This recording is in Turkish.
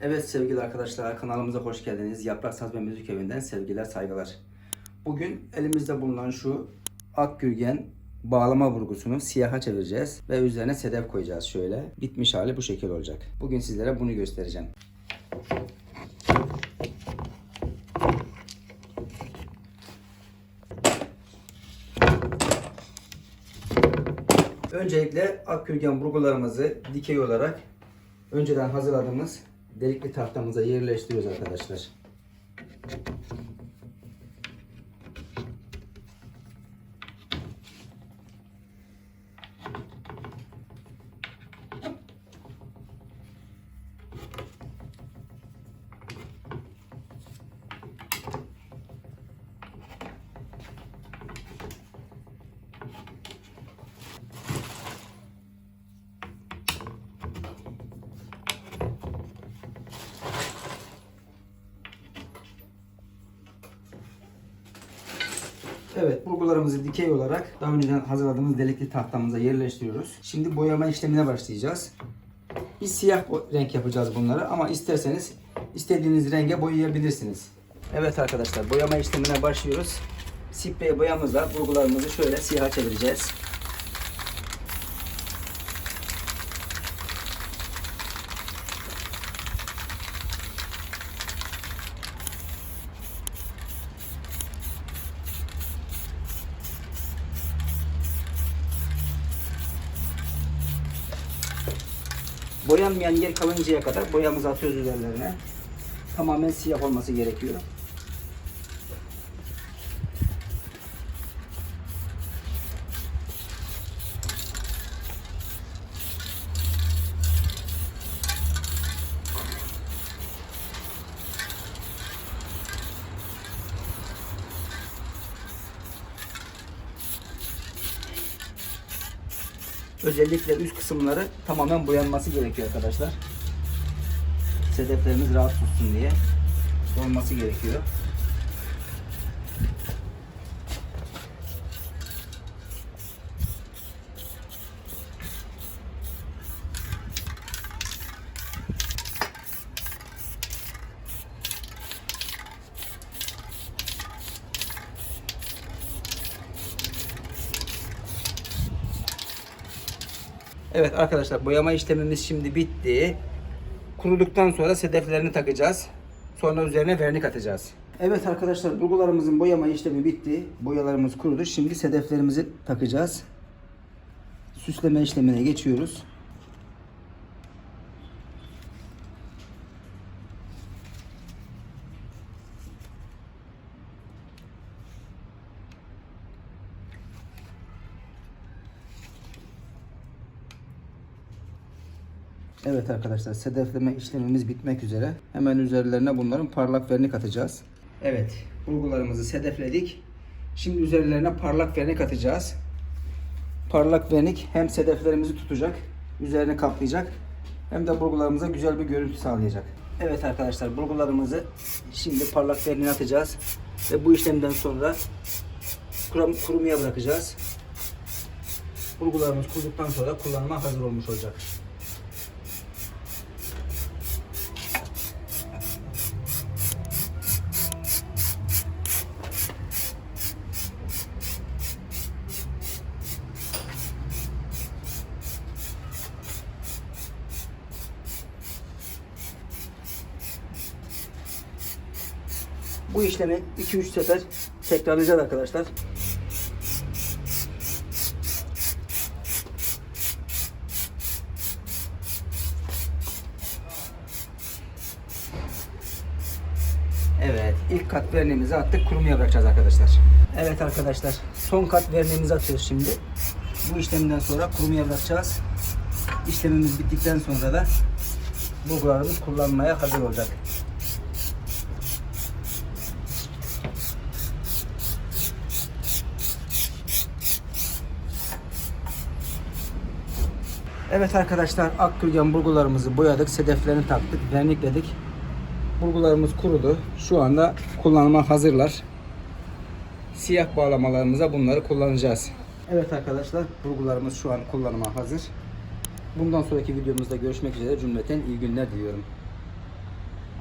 Evet sevgili arkadaşlar kanalımıza hoş geldiniz. Yaprak Saz ve Müzik Evi'nden sevgiler saygılar. Bugün elimizde bulunan şu akgürgen bağlama vurgusunu siyaha çevireceğiz ve üzerine sedef koyacağız şöyle. Bitmiş hali bu şekil olacak. Bugün sizlere bunu göstereceğim. Öncelikle akgürgen vurgularımızı dikey olarak önceden hazırladığımız delikli tahtamıza yerleştiriyoruz arkadaşlar. Evet, burgularımızı dikey olarak daha önceden hazırladığımız delikli tahtamıza yerleştiriyoruz. Şimdi boyama işlemine başlayacağız. Biz siyah renk yapacağız bunları ama isterseniz istediğiniz renge boyayabilirsiniz. Evet arkadaşlar, boyama işlemine başlıyoruz. Sprey boyamızla burgularımızı şöyle siyaha çevireceğiz. Boyanmayan yer kalıncaya kadar boyamızı atıyoruz üzerlerine. Tamamen siyah olması gerekiyor. Özellikle üst kısımları tamamen boyanması gerekiyor arkadaşlar. Sedeflerimiz rahat tutsun diye olması gerekiyor. Evet arkadaşlar boyama işlemimiz şimdi bitti. Kuruduktan sonra sedeflerini takacağız. Sonra üzerine vernik atacağız. Evet arkadaşlar burgularımızın boyama işlemi bitti. Boyalarımız kurudu. Şimdi sedeflerimizi takacağız. Süsleme işlemine geçiyoruz. Evet arkadaşlar sedefleme işlemimiz bitmek üzere. Hemen üzerlerine bunların parlak vernik atacağız. Evet burgularımızı sedefledik. Şimdi üzerlerine parlak vernik atacağız. Parlak vernik hem sedeflerimizi tutacak, üzerine kaplayacak hem de burgularımıza güzel bir görüntü sağlayacak. Evet arkadaşlar burgularımızı şimdi parlak verniğe atacağız ve bu işlemden sonra kurum, kurumaya bırakacağız. Burgularımız kuruduktan sonra kullanıma hazır olmuş olacak. Bu işlemi 2-3 sefer tekrarlayacağız arkadaşlar. Evet, ilk kat verniğimizi attık, kurumaya bırakacağız arkadaşlar. Evet arkadaşlar, son kat verniğimizi atıyoruz şimdi. Bu işlemden sonra kurumaya bırakacağız. İşlemimiz bittikten sonra da bulgularımız kullanmaya hazır olacak. Evet arkadaşlar Akgülgen burgularımızı boyadık, sedeflerini taktık, vernikledik. Burgularımız kurudu. Şu anda kullanıma hazırlar. Siyah bağlamalarımıza bunları kullanacağız. Evet arkadaşlar burgularımız şu an kullanıma hazır. Bundan sonraki videomuzda görüşmek üzere cümleten iyi günler diliyorum.